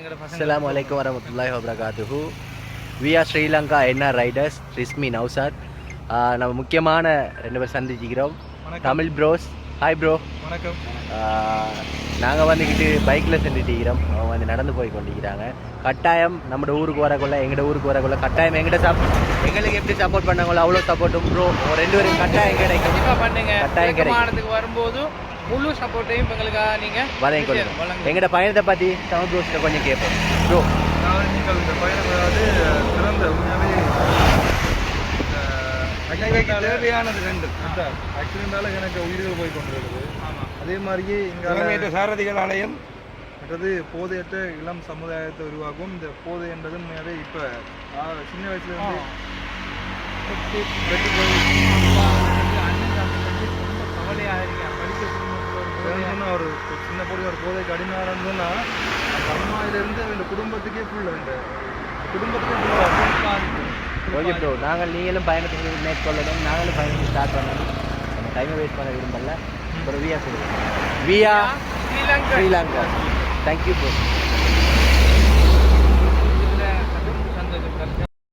அஸ்ஸலாமு அலைக்கும் வரமத்துல்லாஹி வபரகாத்துஹு. We are Sri Lanka NR riders Rizmi ஆஹ் நம்ம முக்கியமான ரெண்டு பேர் சந்திச்சுக்கிறோம். தமிழ் ப்ரோஸ் ஹாய் ப்ரோ வணக்கம். நாங்கள் வந்துக்கிட்டு பைக்கில் சென்றுட்டிருக்கிறோம் அவங்க வந்து நடந்து போய் கொண்டிருக்கிறாங்க. கட்டாயம் நம்ம ஊருக்கு வரக்குள்ள எங்கட ஊருக்கு வரக்குள்ள கட்டாயம் எங்கிட்ட சப் எங்களுக்கு எப்படி சப்போர்ட் பண்ணாங்களோ அவ்வளோ சப்போர்ட்டும் ப்ரோ ரெண்டு பேரும் கட்டாயம் கிடைக்கும். கண்டிப்பா பண்ணுங்க. கட்டாயம் கிடைக்கும். வரும்போது முழு சப்போர்ட்டையும் எங்களுக்காக நீங்க வரையும் கொள்ளுங்க. வழங்குங்க. எங்கட பயணத்தை பற்றி தமிழ் ப்ரோஸ்கிட்ட கொஞ்சம் கேட்போம் ப்ரோ நீங்கள் இந்த பயணம் அதாவது சிறந்த உண்மையாவே எனக்கு தேவையானது ரெண்டு. ஆக்சிடென்டால எனக்கு உயிர்கள் போய் கொண்டிருக்குது அதே மாதிரியே இங்கே சாரதிகளாலையும் மற்றது போதையற்ற இளம் சமுதாயத்தை உருவாக்கும். இந்த போதை என்பது உண்மையாவே இப்போ சின்ன வயசுல இருந்து ஒரு சொன்ன பொடி ஒரு போதை கடுமையாக இருந்ததுன்னா அம்மாயிலிருந்து இந்த குடும்பத்துக்கே ஃபுல் இந்த குடும்பத்துக்கே ஓகே ப்ரோ நாங்கள் நீங்களும் பயணத்துக்கு மேற்கொள்ளணும். நாங்களும் பயணத்துக்கு ஸ்டார்ட் பண்ணணும். டைமை வேஸ்ட் பண்ண விரும்பல. ஒரு வியா சொல்லுங்கள் வியா Sri Lanka Sri Lanka thank you bro